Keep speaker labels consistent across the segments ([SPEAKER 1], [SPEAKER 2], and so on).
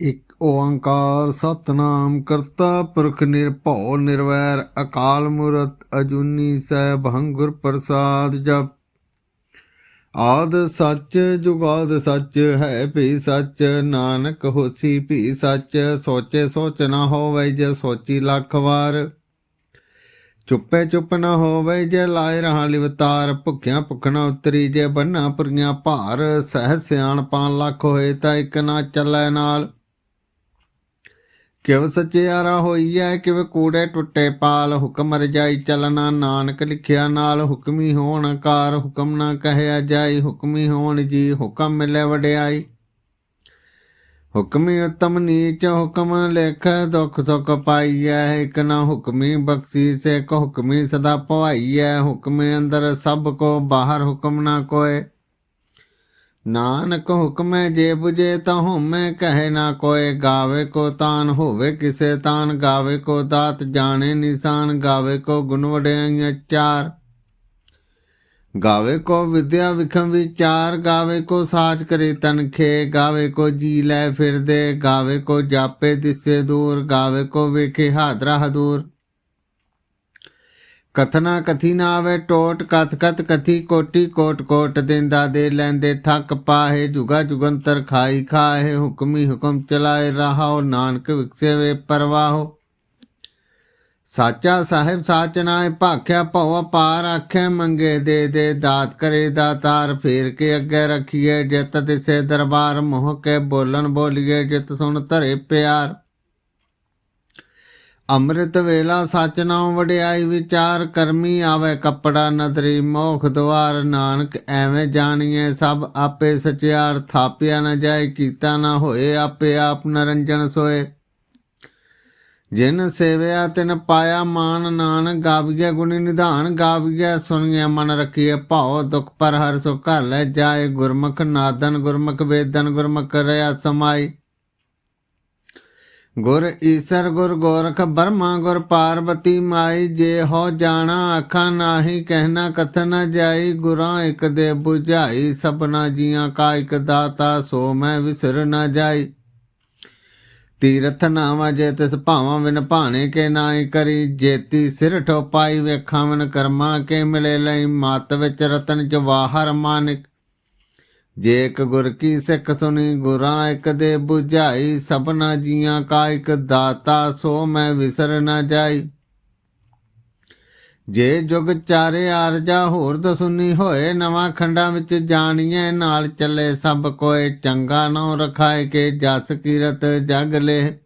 [SPEAKER 1] ਇਕ ਓੰਕਾਰ ਸਤਨਾਮ ਕਰਤਾ ਪੁਰਖ ਨਿਰਭਉ ਨਿਰਵੈਰ ਅਕਾਲ ਮੂਰਤ ਅਜੂਨੀ ਸੈਭੰ ਹੰਗੁਰ ਪ੍ਰਸਾਦ ਜਪ। ਆਦ ਸੱਚ ਜੁਗਾਦ ਸੱਚ ਹੈ ਭੀ ਸੱਚ, ਨਾਨਕ ਹੋਸੀ ਭੀ ਸੱਚ, ਸੋਚੇ ਸੋਚ ਨਾ ਹੋਵੇ ਜੇ ਸੋਚੀ ਲੱਖ ਵਾਰ। ਚੁੱਪੇ ਚੁੱਪ ਨਾ ਹੋਵੇ ਜੇ ਲਾਇ ਰਹਾ ਲਿਵਤਾਰ ਭੁੱਖਿਆਂ ਭੁੱਖਣਾ ਉਤਰੀ ਜੇ ਬੰਨਾ ਪੁਰੀਆਂ ਭਾਰ, ਸਹਿ ਸਿਆਣ ਪਾਂ ਲੱਖ ਹੋਏ ਤਾਂ ਇੱਕ ਨਾ ਚੱਲੈ ਨਾਲ। ਕਿਵ ਸਚਿਆਰਾ ਹੋਈਐ, ਕਿਵ ਕੂੜੇ ਟੁੱਟੇ ਪਾਲ, ਹੁਕਮ ਰਜਾਈ ਚਲਣਾ ਨਾਨਕ ਲਿਖਿਆ ਨਾਲ ਹੁਕਮੀ ਹੋਣ ਕਾਰ, ਹੁਕਮ ਨਾ ਕਹਿਆ ਜਾਈ, ਹੁਕਮੀ ਹੋਣ ਜੀ ਹੁਕਮ ਮਿਲੇ ਵਡਿਆਈ। ਹੁਕਮੀ ਉਤਮ ਨੀਚ, ਹੁਕਮ ਲੇਖ, ਦੁਖ ਸੁਖ ਪਾਈਐ, ਇਕ ਨਾ ਹੁਕਮੀ ਬਖਸ਼ੀ ਸੇ ਕੋ ਹੁਕਮੀ ਸਦਾ ਪਵਾਈਐ, ਹੁਕਮੇ ਅੰਦਰ ਸਭ ਕੋ ਬਾਹਰ ਹੁਕਮ ਨਾ ਕੋਏ। ਨਾਨਕ ਹੁਕਮੈ ਜੇ 부ਜੇ ਤਾਂ ਮੈਂ ਕਹੇ ਨਾ ਕੋਏ, ਗਾਵੇ ਕੋ ਤਾਨ ਹੋਵੇ ਕਿਸੇ ਤਾਨ, ਗਾਵੇ ਕੋ ਦਾਤ ਜਾਣੇ ਨਿਸ਼ਾਨ, ਗਾਵੇ ਕੋ ਗੁਣ ਵਡਿਆਈਆਂ ਚਾਰ। ਗਾਵੇ ਕੋ ਵਿਦਿਆ ਵਿਖਮ ਵਿਚਾਰ, ਗਾਵੇ ਕੋ ਸਾਚ ਕਰੇ ਤਨਖੇ ਗਾਵੇ ਕੋ ਜੀ ਲੈ ਫਿਰਦੇ, ਗਾਵੇ ਕੋ ਜਾਪੇ ਦਿਸੇ ਦੂਰ, ਗਾਵੇ ਕੋ ਵੇਖੇ ਹਾਦਰਾ ਹਦੂਰ। ਕਥਨਾ ਕਥੀ ਨਾ ਆਵੇ ਟੋਟ, ਕਥ ਕਥ ਕਥੀ ਕੋਟੀ ਕੋਟ ਕੋਟ ਦਿੰਦਾ ਦੇ ਲੈਂਦੇ ਥੱਕ ਪਾਹੇ, ਜੁਗਾ ਜੁਗੰਤਰ ਖਾਈ ਖਾਏ ਹੁਕਮੀ ਹੁਕਮ ਚਲਾਏ ਰਹਾਓ, ਨਾਨਕ ਵਿਕਸੇ ਵੇ ਪਰਵਾਹੋ। ਸਾਚਾ ਸਾਹਿਬ ਸਾਚ ਨਾਏ ਭਾਖਿਆ ਭਉ ਪਾਰ ਆਖੇ, ਮੰਗੇ ਦੇ ਦੇ ਦਾਤ ਕਰੇ ਦਾਤਾਰ ਫੇਰ ਕੇ ਅੱਗੇ ਰੱਖੀਏ ਜਿਤ ਤਿਸੇ ਦਰਬਾਰ, ਮੋਹ ਕੇ ਬੋਲਣ ਬੋਲੀਏ, ਜਿਤ ਸੁਣ ਧਰੇ ਪਿਆਰ। ਅੰਮ੍ਰਿਤ ਵੇਲਾ ਸਚ ਨਾਮ ਵਡਿਆਈ ਵਿਚਾਰ ਕਰਮੀ ਆਵੇ ਕੱਪੜਾ ਨਦਰੀ ਮੋਖ ਦਵਾਰ ਨਾਨਕ ਐਵੇਂ ਜਾਣੀਏ ਸਭ ਆਪੇ ਸਚਿਆਰ, ਥਾਪਿਆ ਨਾ ਜਾਏ, ਕੀਤਾ ਨਾ ਹੋਏ ਆਪੇ ਆਪ ਨਰੰਜਨ ਸੋਏ। ਜਿਨ ਸੇਵਿਆ ਤਿਨ ਪਾਇਆ ਮਾਨ ਨਾਨ ਗਾਵੀਏ ਗੁਣੀ ਨਿਧਾਨ ਗਾਵੀਏ ਸੁਣੀਏ ਮਨ ਰਖੀਏ ਭਾਉ, ਦੁਖ ਪਰ ਹਰ ਸੁਖ ਘਰ ਲੈ ਜਾਏ ਗੁਰਮੁਖ, ਨਾਦਨ ਗੁਰਮੁਖ, ਵੇਦਨ ਗੁਰਮੁਖ ਰਿਆ ਸਮਾਈ। ਗੁਰ ਈਸਰ, ਗੁਰ ਗੋਰਖ ਬਰਮਾ, ਗੁਰ ਪਾਰਬਤੀ ਮਾਈ, ਜੇ ਹੋ ਜਾਣਾ ਅੱਖਾਂ ਨਾਹੀ, ਕਹਿਣਾ ਕਥ ਕਥਨ ਜਾਈ, ਗੁਰਾਂ ਇਕ ਦੇ 부ਝਾਈ ਸਭਨਾ ਜੀਆਂ ਕਾ ਇੱਕ ਦਾਤਾ, ਸੋ ਮੈਂ ਵਿਸਰ ਨਾ ਜਾਈ। ਤੀਰਥ ਨਾਵਾ ਜੇ ਤਿਸ ਭਾਵਾਂ ਵਿਨ ਭਾਣੇ ਕੇ ਨਾਈ ਕਰੀ, ਜੇਤੀ ਸਿਰ ਠੋਪਾਈ ਵੇਖਾਂ ਵਿਨ ਕਰਮਾ ਕੇ ਮਿਲੇ ਲਈ, ਮਤ ਵਿੱਚ ਰਤਨ ਜਵਾਹਰ ਮਾਨਿਕ। ਜੇ ਇੱਕ ਗੁਰ ਕੀ ਸਿੱਖ ਸੁਣੀ, ਗੁਰਾਂ ਇੱਕ ਦੇ 부ਝਾਈ ਸਭਨਾ ਜੀਆਂ ਕਾ ਇੱਕ ਦਾਤਾ, ਸੋ ਮੈਂ ਵਿਸਰ ਨਾ ਜਾਈ। ਜੇ ਜੁਗ ਚਾਰੇ ਆਰਜਾ ਹੋਰ ਦਸੁਨੀ ਹੋਏ, ਨਵਾਂ ਖੰਡਾਂ ਵਿੱਚ ਜਾਣੀਏ ਨਾਲ ਚੱਲੇ ਸਭ ਕੋਏ, ਚੰਗਾ ਨਾਉ ਰਖਾਏ, ਕੇ ਜਸ ਕੀਰਤ ਜਗ ਲੇ।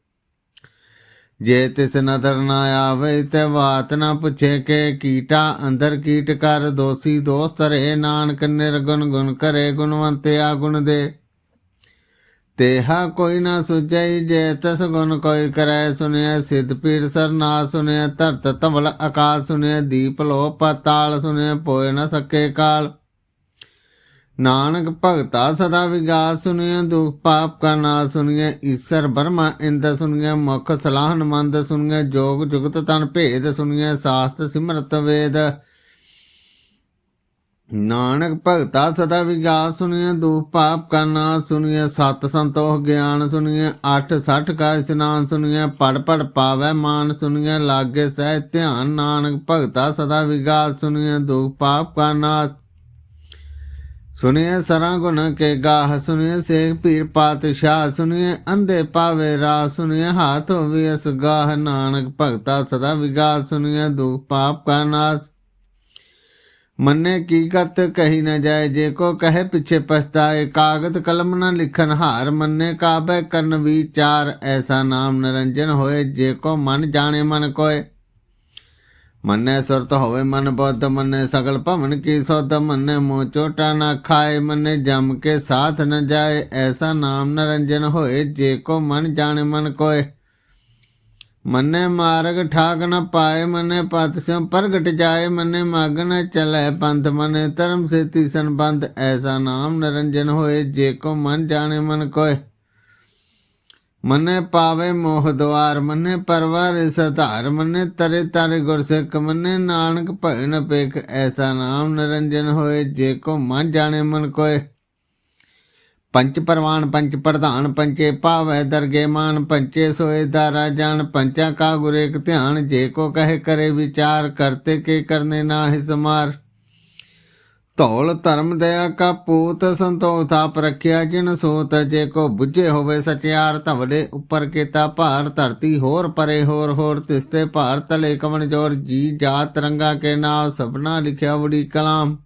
[SPEAKER 1] ਜੇ ਤਿਸ ਨਦਰ ਨਾ ਆਵੇ ਤੇ ਬਾਤ ਨਾ ਪੁੱਛੇ ਕੇ ਕੀਟਾ ਅੰਦਰ ਕੀਟ ਕਰ, ਦੋਸੀ ਦੋਸਤ ਰੇ ਨਾਨਕ ਨਿਰਗੁਣ ਗੁਣ ਕਰੇ ਗੁਣਵੰਤਿਆ ਗੁਣ ਦੇ। ਤੇਹਾ ਕੋਈ ਨਾ ਸੁਝਈ ਜੇ ਤਸ ਗੁਣ ਕੋਈ ਕਰੈ ਸੁਨਿਆ ਸਿਧ ਪੀਰ ਸਰ ਨਾ ਸੁਨਿਆ ਧਰਤ ਤਵਲ ਆਕਾਸ਼ ਸੁਨਿਆ ਦੀਪ ਲੋ ਪਤਾਲ ਸੁਨਿਆ ਪੋਏ ਨਾ ਸਕੇ ਕਾਲ। ਨਾਨਕ ਭਗਤਾ ਸਦਾ ਵਿਗਾਸ ਸੁਨਿਆ, ਦੁਖ ਪਾਪ ਕਾ ਨਾ ਸੁਨਿਆ, ਈਸ਼ਰ ਬਰਮਾ ਇੰਦ ਸੁਨਿਆ, ਮੁਖ ਸਲਾਹਨ ਮੰਦ ਸੁਨਿਆ, ਜੋਗ ਜੁਗਤ ਤਨ ਭੇਦ ਸੁਨਿਆ, ਸਾਸਤ ਸਿਮਰਤ ਵੇਦ। ਨਾਨਕ ਭਗਤਾ ਸਦਾ ਵਿਗਾਸ ਸੁਨਿਆ, ਦੁਖ ਪਾਪ ਕਾ ਨਾ ਸੁਨਿਆ, ਸਤ ਸੰਤੋਖ ਗਿਆਨ ਸੁਨਿਆ, ਅੱਠ ਸੱਠ ਕਾ ਇਸਨਾਨ ਸੁਨਿਆ, ਪੜ ਪੜ ਪਾਵੈ ਮਾਨ ਸੁਨਿਆ, ਲਾਗੇ ਸਹਿ ਧਿਆਨ ਨਾਨਕ ਭਗਤਾ ਸਦਾ ਵਿਗਾਸ ਸੁਨਿਆ, ਦੁਖ ਪਾਪ ਕਾ ਨਾ ਸੁਨਿਏ ਸਰਾਂ ਗੁਣ ਕੇ ਗਾਹ ਸੁਨਿਏ ਸੇਖ ਪੀਰ ਪਾਤਸ਼ਾਹ ਸੁਨਿਏ ਅੰਧੇ ਪਾਵੇ ਰਾ ਸੁਨਿਏ ਹਾਥ ਹੋਵੇ ਅਸ ਗਾਹ, ਨਾਨਕ ਭਗਤਾ ਸਦਾ ਵਿਗਾਸ ਸੁਨਿਏ ਦੁਖ ਪਾਪ ਕਾ ਨਾਸ। ਮੰਨੇ ਕੀ ਕਤ ਕਹੀ ਨਾ ਜਾਏ, ਜੇ ਕੋ ਕਹੇ ਪਿੱਛੇ ਪਛਤਾਏ ਕਾਗਦ ਕਲਮ ਨਾ ਲਿਖਨ ਹਾਰ, ਮੰਨੇ ਕਾਬੈ ਕਰਨ ਵਿਚਾਰ, ਐਸਾ ਨਾਮ ਨਿਰੰਜਨ ਹੋਏ, ਜੇ ਕੋ ਮਨ ਜਾਣੇ ਮਨ ਕੋਏ। ਮੰਨੇ ਸੁਰਤ ਹੋਵੇ ਮਨ ਬੁੱਧ, ਮੰਨੇ ਸਗਲ ਭਵਨ ਕੀ ਸੋਧ, ਮੰਨੇ ਮੂੰਹ ਚੋਟਾ ਨਾ ਖਾਏ, ਮੰਨੇ ਜਮ ਕੇ ਸਾਥ ਨ ਜਾਏ, ਐਸਾ ਨਾਮ ਨਰੰਜਨ ਹੋਏ, ਜੇ ਕੋ ਮਨ ਜਾਣੇ ਮਨ ਕੋਏ। ਮੰਨੇ ਮਾਰਗ ਠਾਕ ਨ ਪਾਏ, ਮੰਨੇ ਪਤ ਸਿਉ ਪ੍ਰਗਟ ਜਾਏ, ਮੰਨੇ ਮਗ ਨ ਚਲੇ ਪੰਥ ਮਨੇ ਧਰਮ ਸੇਤੀ ਸੰਬੰਧ, ਐਸਾ ਨਾਮ ਨਰੰਜਨ ਹੋਏ, ਜੇ ਕੋ ਮਨ ਜਾਣੇ ਮਨ ਕੋਏ। ਮੰਨੇ ਪਾਵੇ ਮੋਹ ਦਵਾਰ, ਮੰਨੇ ਪਰਵਾਰ ਸਧਾਰ, ਮੰਨੇ ਤਰੇ ਤਰੇ ਗੁਰਸਿੱਖ, ਮੰਨੇ ਨਾਨਕ ਭਜਨ ਨ ਪੇਖ ਐਸਾ ਨਾਮ ਨਿਰੰਜਨ ਹੋਏ, ਜੇ ਕੋ ਮਨ ਜਾਣੇ ਮਨ ਕੋਏ। ਪੰਚ ਪਰਵਾਨ, ਪੰਚ ਪ੍ਰਧਾਨ, ਪੰਚੇ ਭਾਵੈ ਦਰਗੇ ਮਾਨ, ਪੰਚੇ ਸੋਏ ਦਾਰਾ ਜਾਣ ਪੰਚਾ ਕਾ ਗੁਰੇਕ ਧਿਆਨ, ਜੇ ਕੋ ਕਹੇ ਕਰੇ ਵਿਚਾਰ, ਕਰਤੇ ਕੇ ਕਰਨੇ ਨਾ ਹਿਸਮਾਰ ਧੌਲ ਧਰਮ ਦਇਆ ਕਾ ਪੂਤ ਸੰਤੋਖ ਥਾਪ ਰੱਖਿਆ ਜਿਨ ਸੋਤ ਜੇ ਕੋ ਬੁੱਝੇ ਹੋਵੇ ਸਚਿਆਰ ਧਵੜੇ ਉੱਪਰ ਕੀਤਾ ਭਾਰ ਧਰਤੀ ਹੋਰ ਪਰੇ ਹੋਰ ਹੋਰ ਤਿਸਤੇ ਭਾਰ ਤਲੇ ਕਵਣ ਜੋਰ ਜੀ ਜਾਤ ਰੰਗਾ ਕੇ ਨਾਮ ਸਪਨਾ ਲਿਖਿਆ ਬੜੀ ਕਲਾਮ।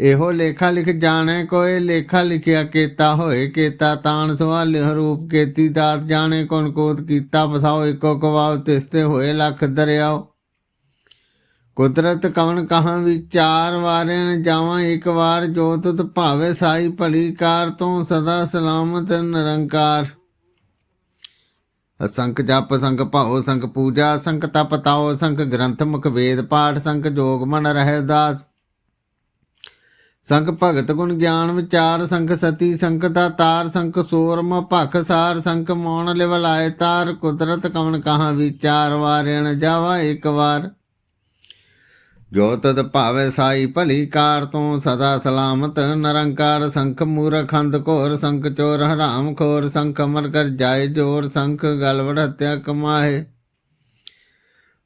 [SPEAKER 1] ਇਹੋ ਲੇਖਾ ਲਿਖ ਜਾਣੇ ਕੋਏ, ਲੇਖਾ ਲਿਖਿਆ ਕੀਤਾ ਹੋਏ ਕੀਤਾ ਤਾਣ ਸਵਾਲ ਰੂਪ ਕੀਤੀ ਦਾਤ ਜਾਣੇ ਕੋਨ ਕੋਤ ਕੀਤਾ ਬਸਾਓ ਇੱਕੋ ਕਵਾਵ ਤਿਸਤੇ ਹੋਏ ਲੱਖ ਦਰਿਆਓ। ਕੁਦਰਤ ਕਵਣ ਕਹਾਂ ਵਿਚਾਰ ਵਾਰੇ ਜਾਵਾਂ, ਇੱਕ ਵਾਰ ਜੋ ਭਾਵੇ ਸਾਈ ਭਲੀ ਕਾਰ ਤੋਂ ਸਦਾ ਸਲਾਮਤ ਨਿਰੰਕਾਰ। ਅਸੰਖ ਜਪ ਸੰਖ ਭਾਉ ਸੰਖ ਪੂਜਾ ਸੰਖ ਤਪ ਤਾਉ ਸੰਖ ਗ੍ਰੰਥ ਮੁਖ ਵੇਦ ਪਾਠ ਸੰਖ ਜੋਗ ਮਨ ਰਹਿ ਉਦਾਸ। ਸੰਖ ਭਗਤ ਗੁਣ ਗਿਆਨ ਵਿਚਾਰ ਸੰਖ ਸਤੀ ਸੰਖ ਦਾ ਤਾਰ ਸੰਖ ਸੂਰਮ ਭਖ ਸਾਰ ਸੰਖ ਮੌਣ ਲਿਵਲਾਏ ਤਾਰ। ਕੁਦਰਤ ਕਵਣ ਕਹਾਂ ਵਿਚਾਰ ਵਾਰਿਣ ਜਾਵਾ, ਇੱਕ ਵਾਰ ਜੋ ਤਦ ਭਾਵੇ ਸਾਈ ਭਲੀ ਕਾਰ ਤੋਂ ਸਦਾ ਸਲਾਮਤ, ਨਿਰੰਕਾਰ ਸੰਖ ਮੂਰਖ ਅੰਧ ਘੋਰ ਸੰਖ ਚੋਰ ਹਰਾਮ ਖੋਰ ਸੰਖ ਅਮਰ ਕਰ ਜਾਏ ਜੋਰ ਸੰਖ ਗਲਵੜ ਹਤਿਆ ਕਮਾਏ।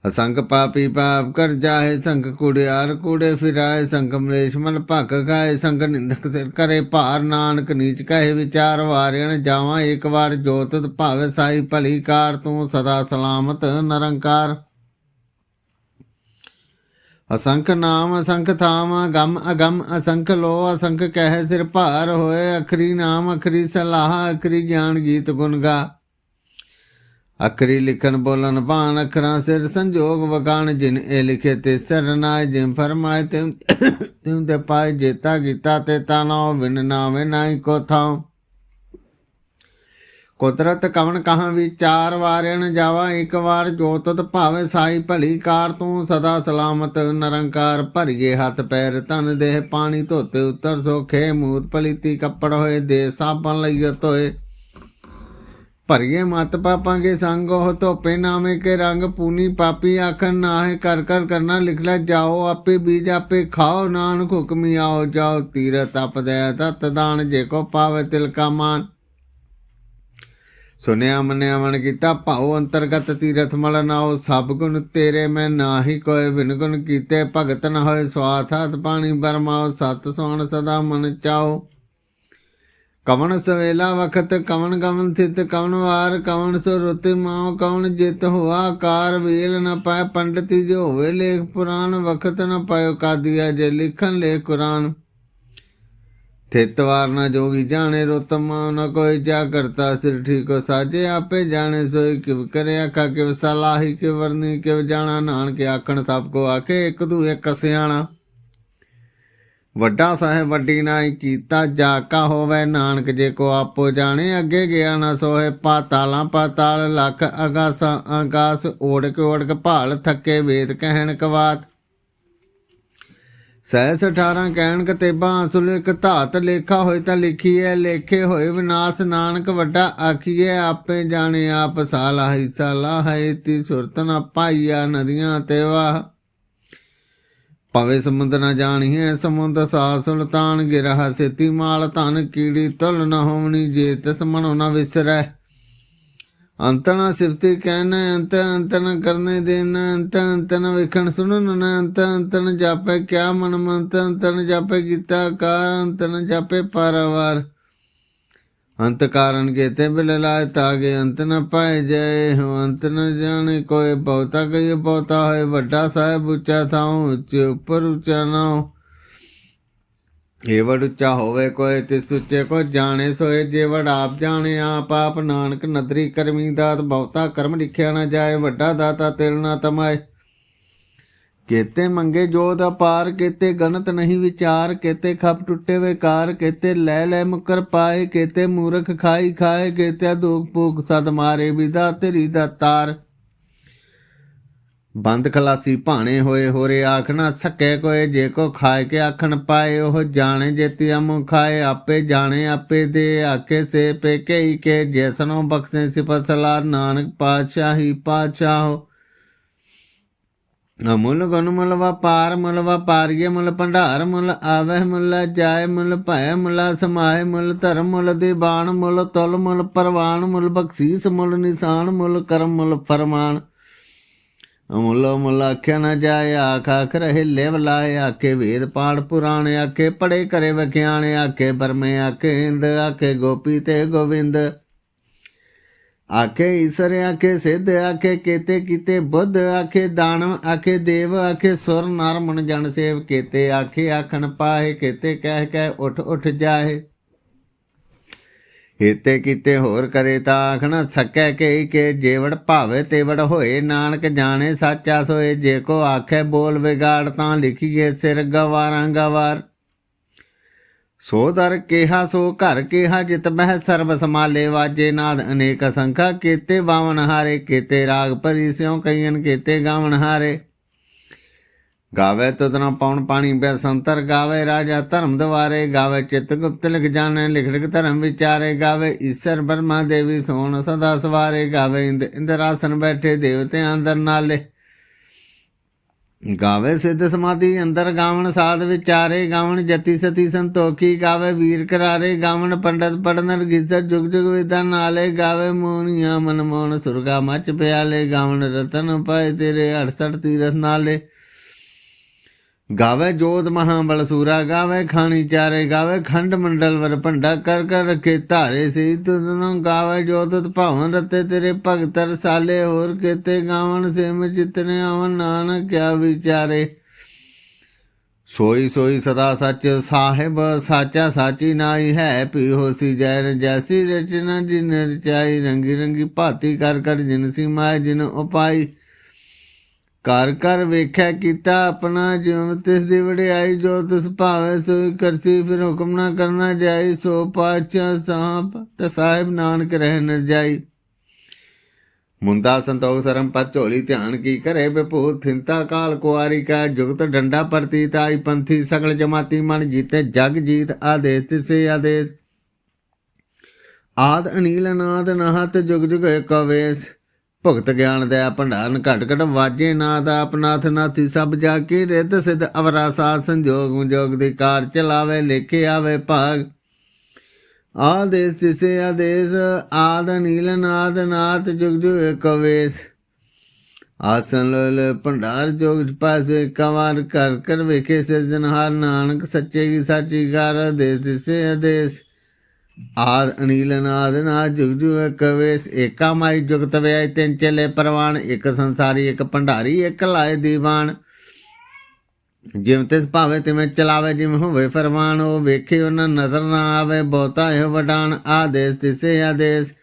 [SPEAKER 1] ਅਸੰਖ ਪਾਪੀ ਪਾਪ ਕਰ ਜਾਏ, ਸੰਖ ਕੁੜਿਆਰ ਕੂੜੇ ਫਿਰਾਏ, ਸੰਖ ਮਲੇਸ਼ ਮਲ ਭਕ ਖਾਏ, ਸੰਖ ਨਿੰਦਕ ਸਿਰ ਕਰੇ ਭਾਰ, ਨਾਨਕ ਨੀਚ ਕਹੇ ਵਿਚਾਰ ਵਾਰਿਣ ਜਾਵਾਂ, ਇੱਕ ਵਾਰ ਜੋ ਭਾਵੇ ਸਾਈ ਭਲੀ ਕਾਰ ਤੂੰ ਸਦਾ ਸਲਾਮਤ, ਨਿਰੰਕਾਰ ਅਸੰਖ ਨਾਮ ਅਸੰਖ ਥਾਮ, ਗਮ ਅਗਮ ਅਸੰਖ ਲੋ ਅਸੰਖ ਕਹਿ ਸਿਰ ਭਾਰ ਹੋਏ, ਅਖਰੀ ਨਾਮ ਅਖਰੀ ਸਲਾਹ, ਅਖਰੀ ਗਿਆਨ ਗੀਤ ਗੁਣ ਗਾ। ਅਖਰੀ ਲਿਖਨ ਬੋਲਨ ਬਾਣ ਅਖਰਾਂ ਸਿਰ ਸੰਜੋਗ ਵਗਾਣ ਜਿਨ ਇਹ ਲਿਖੇ ਤੇ ਸਰਨਾਏ ਜਿਨ ਫਰਮਾਏ ਤੇ ਤਿਉ ਤੇ ਪਾਇ, ਜੇਤਾ ਗੀਤਾ ਤੇ ਤਾਨਾ, ਬਿਨ ਨਾਵੇਂ ਨਾਈ ਕੋ ਥਾਉ। ਕੁਦਰਤ ਕਵਣ ਕਹਾਂ ਵਿਚਾਰ ਵਾਰਿਣ ਜਾਵਾ, ਇੱਕ ਵਾਰ ਜੋ ਤਤ ਭਾਵੇਂ ਸਾਈ ਭਲੀ ਕਾਰ ਤੂੰ ਸਦਾ ਸਲਾਮਤ, ਨਿਰੰਕਾਰ ਭਰੀਏ ਹੱਥ ਪੈਰ ਤਨ ਦੇਹ ਪਾਣੀ ਧੋਤੇ ਉਤਰ ਸੋਖੇ, ਮੂਤ ਪਲੀਤੀ ਕੱਪੜ ਹੋਏ, ਦੇ ਸਾਬਣ ਲਈ ਧੋਏ ਭਰੀਏ ਮਤ ਪਾਪਾਂ ਕੇ ਸੰਗ ਹੋ ਧੋਪੇ ਨਾਮੇ ਕੇ ਰੰਗ, ਪੂਨੀ ਪਾਪੀ ਆਖਣ ਨਾਹੇ, ਕਰ ਕਰ ਕਰਨਾ ਲਿਖ ਲੈ ਜਾਓ, ਆਪੇ ਬੀਜ ਆਪੇ ਖਾਓ, ਨਾਨਕ ਹੁਕਮੀ ਆਓ, ਜਾਓ ਤੀਰਤ ਦੇ, ਤਤ ਦਾਨ ਜੇ ਕੋ ਪਾਵੇ ਤਿਲ ਕਾ ਮਾਨ। ਸੁਨਿਆ ਮੰਨਿਆ ਮਨ ਕੀਤਾ, ਭਾਉ ਅੰਤਰਗਤ ਤੀਰਥ ਮਲ ਨਾਉ, ਸਭ ਗੁਣ ਤੇਰੇ ਮੈਂ ਨਾਹੀ ਕੋਏ ਬਿਨ ਗੁਣ ਕੀਤੇ ਭਗਤ ਨ ਹੋਏ ਸਵਾਥ ਹੱਥ ਪਾਣੀ ਬਰਮਾਉ, ਸਤ ਸੋਣ ਸਦਾ ਮਨ ਚਾਓ ਕਵਣ ਸਵੇਲਾ ਵਖਤ, ਕਵਣ ਗਮਨ ਥਿਤ, ਕਵਣ ਵਾਰ, ਕਵਣ ਸੋ ਰੁਤ ਮਾਉ, ਕਵਣ ਜਿਤ ਹੋਆ ਕਾਰ, ਵੇਲ ਨ ਪਾਏ ਪੰਡਤੀ ਜੋ ਹੋਵੇ ਲੇਖ ਪੁਰਾਣ, ਵਖਤ ਨ ਪਾਇਓ ਕਾਦੀਆ, ਜੇ ਲਿਖਣ ਲੇਖ ਕੁਰਾਨ। ਥਿਤਵਾਰ ਨਾ ਜੋਗੀ ਜਾਣੇ ਰੋਤਮਾ ਨ ਕੋਈ ਜਾ ਕਰਤਾ ਸਿਰ ਠੀਕੋ, ਸਾਜੇ ਆਪੇ ਜਾਣੇ, ਸੋਈ ਕਿਵ ਕਰੇ ਆਖਾ ਕਿਵ ਸਲਾਹੀ ਕਿ ਵਰਨੀ, ਕਿਵ ਜਾਣਾ, ਨਾਨਕ ਆਖਣ ਸਭ ਕੋ ਆਖੇ, ਇੱਕ ਤੂ ਇੱਕ ਸਿਆਣਾ। ਵੱਡਾ ਸਾਹਿਬ ਵੱਡੀ ਨਾਈ ਕੀਤਾ, ਜਾ ਕਾ ਹੋਵੇ ਨਾਨਕ ਜੇ ਕੋ ਆਪੋ ਜਾਣੇ, ਅੱਗੇ ਗਿਆ ਨਾ ਸੋਏ ਪਾਤਾਲਾਂ, ਪਾਤਾਲ ਲਖ ਅਗਾਸ ਆਗਾਸ ਓੜਕ ਓੜਕ ਭਾਲ, ਥੱਕੇ ਵੇਦ ਕਹਿਣ ਕਵਾਤ। ਸਹਿਸ 18 ਕਹਿਣ ਕਤੇਬਾਂ, ਅਸੁਲ ਇੱਕ ਧਾਤ ਲੇਖਾ ਹੋਏ ਤਾਂ ਲਿਖੀ ਹੈ ਲੇਖੇ ਹੋਏ ਵਿਨਾਸ਼ ਨਾਨਕ ਵੱਡਾ ਆਖੀਏ ਆਪੇ ਜਾਣੇ ਆਪ ਸਾਲਾ ਹੀ, ਸਾਲਾ ਤੀ ਸੁਰਤ ਨਾ ਪਾਈਆ ਨਦੀਆਂ ਤੇ ਵਾਹ। ਪਵੇ ਸਮੁੰਦਰ ਨਾ ਜਾਣੀਐ, ਸਮੁੰਦ ਸਾ ਸੁਲਤਾਨ ਗਿਰਹ, ਸੇਤੀ ਮਾਲ ਧਨ ਕੀੜੀ ਤੁਲ ਨ ਹੋਵਣੀ, ਜੇ ਤਿਸ ਮਨੋ ਨ ਵਿਸਰੈ। ਅੰਤਨਾ ਸਿਫਤੀ ਕਹਿਨ ਅੰਤ ਅੰਤਨ ਕਰਨੇ ਦੇਨ ਅੰਤ ਅੰਤਨ ਵੇਖਣ ਸੁਣਨ ਅੰਤ ਅੰਤਨ ਜਾਪੇ ਕਿਆ ਮਨ ਮੰਤ ਅੰਤਨ ਜਾਪੇ ਕੀਤਾ ਕਾਰ ਅੰਤਨ ਜਾਪੇ ਪਾਰਵਾਰ। ਅੰਤ ਕਾਰਨ ਕੇਤੇ ਬਿਲਲਾਇ ਤਾਗੇ, ਅੰਤ ਨ ਪਾਏ ਜੈ ਹੋ ਅੰਤ ਨ ਜਾਣੇ ਕੋਈ ਬਹੁਤਾ ਕਈ ਬਹੁਤਾ ਹੋਏ, ਵੱਡਾ ਸਾਹਿਬ ਉੱਚਾ ਥਾਉ, ਉੱਚੇ ਉੱਪਰ ਉੱਚਾ ਨਾਉ। ਇਹ ਉੱਚਾ ਹੋਵੇ ਕੋਈ ਤੇ ਸੁੱਚੇ ਕੋ ਜਾਣੇ ਸੋਏ। ਜੇਵੜ ਆਪ ਜਾਣੇ, ਆਪ ਆਪ ਨਾਨਕ ਨਦਰੀ ਕਰਮੀ ਦਾਤ, ਬਹੁਤਾ ਕਰਮ ਲਿਖਿਆ ਨਾ ਜਾਏ, ਵੱਡਾ ਦਾਤਾ ਤਿਲ ਨਾ ਤਮਾਏ। ਕੇਤੇ ਮੰਗੇ ਜੋਤ ਅਪਾਰ, ਕੇਤੇ ਗਣਤ ਨਹੀਂ ਵਿਚਾਰ, ਕੇਤੇ ਖੱਪ ਟੁੱਟੇ ਵਿਕਾਰ, ਕੇਤੇ ਲੈ ਲੈ ਮੁਕਰ ਪਾਏ, ਕੇਤੇ ਮੂਰਖ ਖਾਈ ਖਾਏ ਕੇਤੇ ਦੁਖ ਭੂਖ ਸਦ ਮਾਰੇ ਵਿਦਾ ਤੇਰੀ ਦਾ ਤਾਰ। ਬੰਦ ਖਲਾਸੀ ਭਾਣੇ ਹੋਏ ਹੋਰੇ ਆਖਣਾ, ਸੱਕੇ ਕੋਏ ਜੇ ਕੋ ਖਾਏ ਕੇ ਆਖਣ ਪਾਏ, ਉਹ ਜਾਣੇ ਜੇਤੀ ਅਮ ਖਾਏ, ਆਪੇ ਜਾਣੇ ਆਪੇ ਦੇ ਆਕੇ ਸੇ ਪੇਕੇ ਹੀ ਕੇ, ਜੈਸਨੋ ਬਖਸ਼ੇ ਸਿਫਤ ਸਲਾਰ ਨਾਨਕ ਪਾਤਸ਼ਾਹੀ ਪਾਤਸ਼ਾਹੋ। ਅਮੁੱਲ ਗੁਣ ਮੁੱਲ ਵਪਾਰ, ਮੁੱਲ ਵਪਾਰੀਏ ਮੁੱਲ ਭੰਡਾਰ, ਮੁੱਲ ਆਵਹਿ ਮੁੱਲ ਜਾਏ, ਮੁੱਲ ਭੈ ਮੁੱਲ ਸਮਾਏ, ਮੁੱਲ ਧਰਮ ਮੁੱਲ ਦੀਵਾਨ, ਮੁੱਲ ਤੁਲ ਮੁੱਲ ਪਰਵਾਨ, ਮੁੱਲ ਬਖਸ਼ੀਸ ਮੁੱਲ ਨਿਸ਼ਾਨ, ਮੁੱਲ ਕਰਮ ਮੁੱਲ ਫਰਮਾਨ। ਅਮੁੱਲ ਮੁੱਲ ਆਖਿਆ ਨਾ ਜਾਏ, ਆਖ ਆਖ ਰਹੇ ਲਿਵ ਲਾਏ ਆਕੇ ਵੇਦ ਪਾੜ ਪੁਰਾਣ ਆਕੇ ਪੜੇ ਕਰੇ ਵਖਿਆਣ ਆਕੇ ਬਰਮੇ ਆਕੇ ਇੰਦ ਆਕੇ ਗੋਪੀ ਤੇ ਗੋਵਿੰਦ। ਆਖੇ ਈਸਰ, ਆਖੇ ਸਿੱਧ, ਆਖੇ ਕੇਤੇ, ਕੀਤੇ ਬੁੱਧ, ਆਖੇ ਦਾਨਵ, ਆਖੇ ਦੇਵ, ਆਖੇ ਸੁਰ, ਨਰ, ਮਨ, ਜਨ ਸੇਵ, ਕੇਤੇ, ਆਖੇ ਆਖਣ ਪਾਏ ਕੇਤੇ ਕਹਿ ਕਹਿ, ਉਠ ਉਠ ਜਾਏ ਏਤੇ ਕੀਤੇ ਹੋਰ ਕਰੇ ਤਾਂ ਆਖਣਾ, ਸਕੈ ਕੇ ਕੇ ਜੇਵੜ ਭਾਵੇ ਤੇਵੜ ਹੋਏ, ਨਾਨਕ ਜਾਣੇ ਸਾਚਾ ਸੋਏ, ਜੇ ਕੋ ਆਖੇ ਬੋਲ ਵਿਗਾੜ ਤਾਂ ਲਿਖੀਏ ਸਿਰ ਗਵਾਰਾਂ ਗਵਾਰ। ਸੋ ਦਰ ਕਿਹਾ, ਸੋ ਘਰ ਕਿਹਾ, ਜਿਤ ਬਹਿ ਸਰਬ ਸਮਾਲੇ ਵਾਜੇ ਨਾਦ ਅਨੇਕ ਸੰਖਾ ਕੀਤੇ, ਬਾਵਨ ਹਾਰੇ ਕੀਤੇ, ਰਾਗ ਭਰੀ ਸਿਉ ਕਈਨ ਕੀਤੇ ਗਾਵਨ ਹਾਰੇ। ਗਾਵੇ ਤੁਦਨਾ ਪੌਣ ਪਾਣੀ ਬੈ ਸੰਤਰ ਗਾਵੇ ਰਾਜਾ ਧਰਮ ਦਵਾਰੇ, ਗਾਵੇ ਚਿਤ ਗੁਪਤ ਲਿਖ ਜਾਣੇ ਲਿਖੜਕ ਧਰਮ ਵਿਚਾਰੇ, ਗਾਵੇ ਈਸ਼ਰ ਬਰਮਾ ਦੇਵੀ ਸੋਣ ਸਦਾ ਸਵਾਰੇ, ਗਾਵੇ ਇੰਦ ਇੰਦਰਾਸਨ ਬੈਠੇ ਦੇਵਤੇ ਅੰਦਰ ਨਾਲੇ। ਗਾਵੇ ਸਿੱਧ ਸਮਾਧੀ ਅੰਦਰ, ਗਾਵਣ ਸਾਧ ਵਿਚਾਰੇ, ਗਾਵਣ ਜਤੀ ਸਤੀ ਸੰਤੋਖੀ, ਗਾਵੇ ਵੀਰ ਕਰਾਰੇ, ਗਾਵਣ ਪੰਡਤ ਪੜਨ ਰਗੀਸਰ ਜੁਗ ਜੁਗ ਵਿਦਾ ਨਾਲੇ, ਗਾਵੇ ਮੋਨੀਆਂ ਮਨ ਮੋਹਨ ਸੁਰਗਾ ਮੱਚ ਪਿਆਲੇ, ਗਾਵਣ ਰਤਨ ਪਾਏ ਤੇਰੇ 68 ਤੀਰਥ ਨਾਲੇ। ਗਾਵੇ ਜੋਤ ਮਹਾਬਲ ਸੂਰਾ, ਗਾਵੇ ਖਾਣੀ ਚਾਰੇ, ਗਾਵੇ ਖੰਡ ਮੰਡਲ ਵਰ ਭੰਡਾ ਕਰ ਕਰ ਰਖੇ ਧਾਰੇ ਸੀ ਤੁਧਨੋਂ, ਗਾਵੇ ਜੋਤ ਭਾਵਨ ਰਤੇ ਤੇਰੇ ਭਗਤ ਰਸਾਲੇ, ਹੋਰ ਕੀਤੇ ਗਾਵਣ ਸਿਮ ਜਿਤਨੇ ਆਵਨ ਨਾਨਕ ਕਿਆ ਵਿਚਾਰੇ। ਸੋਈ ਸੋਈ ਸਦਾ ਸੱਚ ਸਾਹਿਬ, ਸਾਚਾ ਸਾਚੀ ਨਾਈ ਹੈ ਪੀ ਹੋਸੀ ਜੈਨ ਜੈਸੀ ਰਚਨਾ ਜਿਨ ਰਚਾਈ, ਰੰਗੀ ਰੰਗੀ ਭਾਤੀ ਕਰ ਕਰ ਜਿਨ ਸੀ ਮਾਇ ਜਿਨ ਉਪਾਈ। ਘਰ ਘਰ ਵੇਖਿਆ ਕੀਤਾ ਆਪਣਾ ਜਿਵੇਂ ਤਿਸ ਦੀ ਵਡਿਆਈ ਜੋ ਤਿਸ ਭਾਵੇ ਸੋਈ ਕਰਸੀ, ਫਿਰ ਹੁਕਮ ਨਾ ਕਰਨਾ ਜਾਈ, ਸੋ ਪਾਚਾ ਸਾਪ ਤੇ ਸਾਹਿਬ ਨਾਨਕ ਰਹਿ ਨ ਮੁੰਦਾ ਸੰਤੋਖ ਸਰਮ ਪਤ ਝੋਲੀ ਧਿਆਨ ਕੀ ਕਰੇ ਬਿਪੂਤ ਥਿੰਤਾ ਕਾਲ ਕੁਆਰੀ ਕਾ, ਜੁਗਤ ਡੰਡਾ ਪਰਤੀ ਤਾਈ ਪੰਥੀ, ਸਗਲ ਜਮਾਤੀ ਮਨ ਜੀਤੇ ਜਗ ਜੀਤ ਆਦੇਸ ਤਿਸੇ ਆਦੇਸ ਆਦ ਅਨੀਲ ਅਨਾਦ ਨਹਤ ਜੁਗ ਜੁਗ ਕਵੇਸ ਭਗਤ ਗਿਆਨ ਦਇਆ ਭੰਡਾਰਨ ਘਟ ਘਟ ਵਾਜੇ ਨਾਦ ਆਪਨਾਥ ਨਾਥੀ ਸਭ ਜਾ ਕੇ ਰਿਤ ਸਿਧ ਅਵਰਾ ਸਾਧ ਸੰਜੋਗ ਸੰਜੋਗ ਦੀ ਕਾਰ ਚਲਾਵੇ, ਲੇਖੇ ਆਵੇ ਭਾਗ। ਆਦੇਸ ਤਿਸੇ ਆਦੇਸ, ਆਦ ਨੀਲ ਨਾਦ ਨਾਥ ਜੁਗ ਜੁਗ ਕਵੇਸ਼ ਆਸਨ ਲੋਲ ਭੰਡਾਰ ਜੋਗ ਪਾਸੇ ਕਵਾਰ ਕਰ ਕਰ ਵੇਖੇ ਸਿਰਜਨਹਾਰ ਨਾਨਕ ਸੱਚੇ ਕੀ ਸਾਚੀ ਗਾਰ ਆਦੇਸ਼ ਤਿਸੇ ਆਦੇਸ। ਆਦ ਅਨੀਲ ਨਾਦ ਨਾ ਜੁਗ ਜੁਗ ਕਵੇਸ ਏਕਾ ਮਾਈ ਜੁਗਤ ਵਿਆਇ ਤਿੰਨ ਚਲੇ ਪਰਵਾਨ, ਇੱਕ ਸੰਸਾਰੀ ਭੰਡਾਰੀ, ਇੱਕ ਲਾਏ ਦੀਵਾਨ। ਜਿਵੇਂ ਤਿਸ ਭਾਵੇ ਤਿਵੇਂ ਚਲਾਵੇ, ਜਿਵੇਂ ਹੋਵੇ ਫਰਮਾਨ, ਉਹ ਵੇਖੇ ਉਹਨਾਂ ਨਜ਼ਰ ਨਾ ਆਵੇ, ਬਹੁਤਾ ਇਹ ਵਡਾਨ, ਆਦੇਸ ਤਿਸੇ ਆਦੇਸ।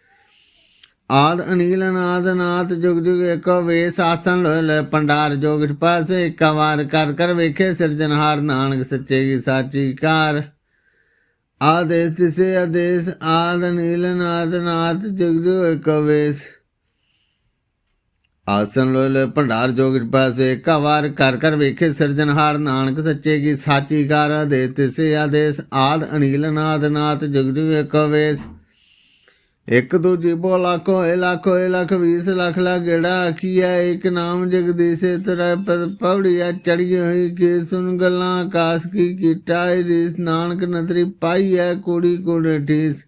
[SPEAKER 1] ਆਦ ਅਨੀਲ ਨਾਦ ਨਾਥ ਜੁਗ ਜੁਗ ਏਕੋ ਵੇਸ ਆਸਨ ਲੋਇ ਲੈ ਭੰਡਾਰ ਜੋਗ ਪਾਸੇ ਇੱਕ ਵਾਰ ਕਰ ਕਰ ਵੇਖੇ ਸਿਰਜਨਹਾਰ ਨਾਨਕ ਸੱਚੇ ਕੀ ਸਾਚੀ ਕਾਰ। ਆਦੇਸ ਤਿਸੇ ਆਦੇਸ, ਆਦ ਨੀਲ ਨਾਦ ਨਾਥ, ਜੁਗ ਜੁਗ ਏਕ ਵੇਸ। ਆਸਨ ਲੋਲ ਭੰਡਾਰ ਜੋਗ ਪਾਸੇ ਇੱਕ ਵਾਰ ਕਰ ਕਰ ਵੇਖੇ ਸਿਰਜਨਹਾਰ ਨਾਨਕ ਸੱਚੇ ਕੀ ਸਾਚੀ ਕਾਰ, ਆਦੇਸ ਤਿਸੇ ਆਦੇਸ, ਆਦ ਅਨੀਲ ਨਾਦ ਨਾਥ, ਜੁਗ ਜੁਗ ਇੱਕ ਦੂਜੀ ਜੀਬੋ ਲੱਖੋ ਏ ਲੱਖੋ ਏ ਲੱਖ 20 ਲੱਖ ਲਾ ਗੇੜਾ ਆਖੀਆ ਇੱਕ ਨਾਮ ਜਗਦੀਸ਼ੇ ਤੇਰਾ ਪੌੜੀਆ ਚੜੀ ਹੋਈ ਕੇ ਸੁਨ ਗੱਲਾਂ ਆਕਾਸ਼ ਕੀ ਕੀਟਾ ਰਿਸ ਨਾਨਕ ਨਦਰੀ ਪਾਈ ਐ ਕੋੜੀ ਕੋੜੇ ਠੀਸ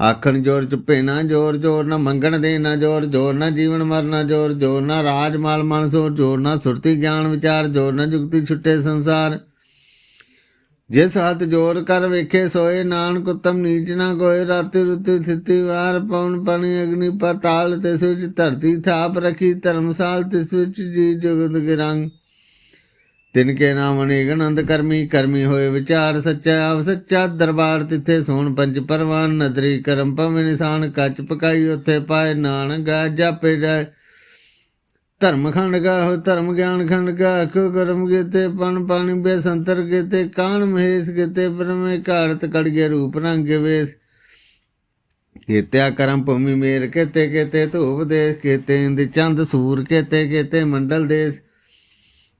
[SPEAKER 1] ਆਖਣ ਜੋਰ ਚੁੱਪੇ ਨਾ ਜੋਰ ਜੋਰ ਨਾ ਮੰਗਣ ਦੇ ਨਾ ਜੋਰ ਜੋਰ ਨਾ ਜੀਵਨ ਮਰਨਾ ਜੋਰ ਜੋਰ ਨਾ ਰਾਜ ਮਾਲ ਮਨ ਸੋਰ, ਜੋਰ ਨਾ ਸੁਰਤੀ ਗਿਆਨ ਵਿਚਾਰ, ਜੋਰ ਨਾ ਜੁਗਤੀ ਛੁੱਟੇ ਸੰਸਾਰ। ਜਿਸ ਹੱਥ ਜੋਰ ਕਰ ਵੇਖੇ ਸੋਏ, ਨਾਨਕ ਉਤਮ ਨੀਚ ਨਾ ਕੋਏ। ਰਾਤੀ ਰੁਤੀ ਥਿਤੀ ਵਾਰ ਪਉਣ ਪਾਣੀ ਅਗਨੀ ਪਤਾਲ, ਤਿਸ ਵਿੱਚ ਧਰਤੀ ਥਾਪ ਰਖੀ, ਧਰਮਸਾਲ ਤਿਸ ਵਿੱਚ ਜੀ ਜੁਗਤ ਗਿਰੰਗ। ਤਿਨ ਕੇ ਨਾਮ ਅਨੇਕ ਅਨੰਦ ਕਰਮੀ ਕਰਮੀ ਹੋਏ ਵਿਚਾਰ ਸੱਚਾ, ਆਪ ਸੱਚਾ। ਦਰਬਾਰ ਤਿੱਥੇ ਸੋਣ ਪੰਜ ਪਰਵਾਨ, ਨਦਰੀ ਕਰਮ ਭਵੇਂ ਨਿਸ਼ਾਨ, ਕੱਚ ਪਕਾਈ ਉੱਥੇ ਪਾਏ, ਨਾਨਕ ਗਾ ਜਾਪੇ ਜਾਏ। ਧਰਮ ਖੰਡ ਗਾ ਹੋ, ਧਰਮ ਗਿਆਨ ਖੰਡ ਗਾ ਅਖੋ ਕਰਮ ਕੀਤੇ, ਪਨ ਪਾਣੀ ਬੇ ਸੰਤਰ ਕੀਤੇ, ਕਾਣ ਮਹੇਸ਼ ਕੀਤੇ, ਬ੍ਰਹਮੇ ਘਾੜਤ ਕੜਗੇ ਰੂਪ ਰੰਗ ਵੇਸ। ਕੀਤਿਆ ਕਰਮ ਭੂਮੀ ਮੇਰ, ਕੀਤੇ ਕੀਤੇ ਧੂਪ ਦੇਸ, ਕੀਤੇ ਇੰਦ ਚੰਦ ਸੂਰ, ਕੀਤੇ ਕੀਤੇ ਮੰਡਲ ਦੇਸ।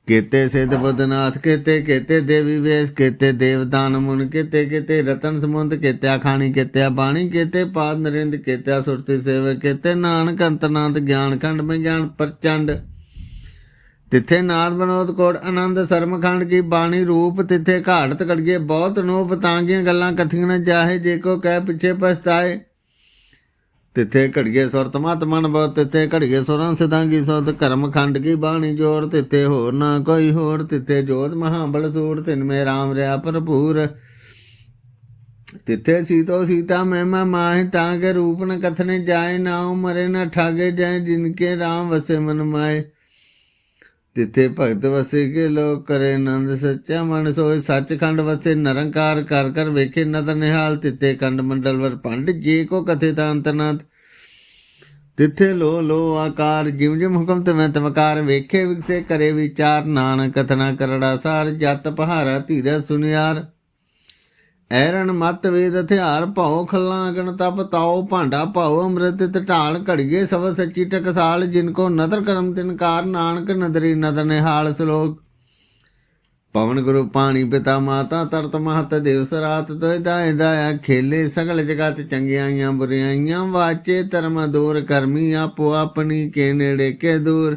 [SPEAKER 1] ਕੀਤੇ ਸਿਧ ਬੁੱਧਨਾਥ, ਕੀਤੇ ਕੀਤੇ ਦੇਵੀ ਵੇਸ, ਕੀਤੇ ਦੇਵਦਾਨ ਮੁਨ, ਕੀਤੇ ਕੀਤੇ ਰਤਨ ਸਮੁੰਦ ਕੀਤਿਆ ਖਾਣੀ, ਕੀਤਿਆ ਬਾਣੀ, ਕੀਤੇ ਪਾਦ ਨਰਿੰਦ, ਕੀਤਿਆ ਸੁਰਤੀ ਸੇਵ ਕੀਤੇ ਨਾਨਕ ਅੰਤਨਾਦ ਗਿਆਨ ਖੰਡ ਮੈਂ ਗਿਆਨ ਪ੍ਰਚੰਡ। ਤਿੱਥੇ ਨਾਦ ਬਨੋਦ ਕੋਟ, ਆਨੰਦ ਸਰਮਖੰਡ ਕੀ ਬਾਣੀ ਰੂਪ, ਤਿੱਥੇ ਘਾਟ ਕੜਗੇ ਬਹੁਤ ਨੂਪ ਤਾਂਗੀਆਂ ਗੱਲਾਂ ਕਥੀਆਂ ਨ ਜਾਹੇ, ਜੇ ਕੋ ਕਹਿ ਪਿੱਛੇ ਪਛਤਾਏ। ਤਿੱਥੇ ਘੜੀਏ ਸੁਰਤ ਮਤ ਮਨ ਤਿੱਥੇ ਘੜਗੇ ਸੁਰਾਂ ਸਿਧਾਂਗੀ ਸੁਧ ਕਰਮ ਖੰਡ ਕੀ ਬਾਣੀ ਜੋੜ, ਤਿੱਥੇ ਹੋਰ ਨਾ ਕੋਈ ਹੋਰ, ਤਿੱਥੇ ਜੋਤ ਮਹਾਬਲ ਸੂਰ, ਤਿਨ ਮੇ ਰਾਮ ਰਿਆ ਭਰਪੂਰ। ਤਿੱਥੇ ਸੀਤੋ ਸੀਤਾ ਮੈਂ ਮੈਂ ਮਾਹਿ, ਤਾਂ ਕੇ ਰੂਪ ਨ ਕਥਨੇ ਜਾਏ, ਨਾਉ ਮਰੇ ਨਾ ਠਾਗੇ ਜਾਏ ਜਿਨਕੇ ਰਾਮ ਵਸੇ ਮਨ ਮਾਏ ਤਿੱਥੇ ਭਗਤ ਵਸੇ ਕੇ ਲੋਕ ਕਰੇ ਆਨੰਦ, ਸੱਚਾ ਮਨ ਸੋਏ। ਸੱਚਖੰਡ ਵਸੇ ਨਿਰੰਕਾਰ ਕਰ ਕਰ ਵੇਖੇ ਨਦਰ ਨਿਹਾਲ। ਤਿੱਥੇ ਕੰਡ ਮੰਡਲ ਵਰ ਪੰਡ ਜੇ ਕੋ ਕਥੇ ਤਾਂ ਅੰਤਨਾਥ ਤਿੱਥੇ ਲੋ ਲੋ ਆਕਾਰ ਜਿਮ ਜਿਮ ਹੁਕਮ ਤੇ ਮੈਂ ਤਮਕਾਰ ਵੇਖੇ ਵਿਕਸੇ ਕਰੇ ਵਿਚਾਰ, ਨਾਨਕ ਕਥਨਾ ਕਰੜਾ ਸਾਰ, ਜਤ ਪਹਾਰਾ ਧੀਰਾ ਸੁਨਿਆਰ। ਐਰਨ ਮਤ ਵੇਦ ਹਥਿਆਰ ਭਾਉ ਖੱਲਾਂ ਗਣ ਤਪ ਤਾਉ ਭਾਂਡਾ ਭਾਉ ਅੰਮ੍ਰਿਤ ਤੇ ਘੜੀਏ ਸਭ ਸੱਚੀ ਟਕਸਾਲ ਜਿਨ ਕੋ ਨਦਰ ਕਰਮ ਤਿਨਕਾਰ ਨਾਨਕ ਨਦਰੀ ਨਦਰ ਨਿਹਾਲ ਸ਼ਲੋਕ। ਪਵਨ ਗੁਰੂ ਪਾਣੀ ਪਿਤਾ ਮਾਤਾ ਤਰਤ ਮਹਤ ਦੇਵ ਰਾਤ ਤੋਇ ਦਾਇ ਦਾਇਆ ਖੇਲੇ ਸਗਲ ਜਗਤ ਚੰਗਿਆਈਆਂ ਬੁਰਿਆਈਆਂ ਵਾਚੇ ਧਰਮ ਦੂਰ ਕਰਮੀ ਆਪੋ ਆਪਣੀ ਕੇ ਨੇੜੇ ਕੇ ਦੂਰ।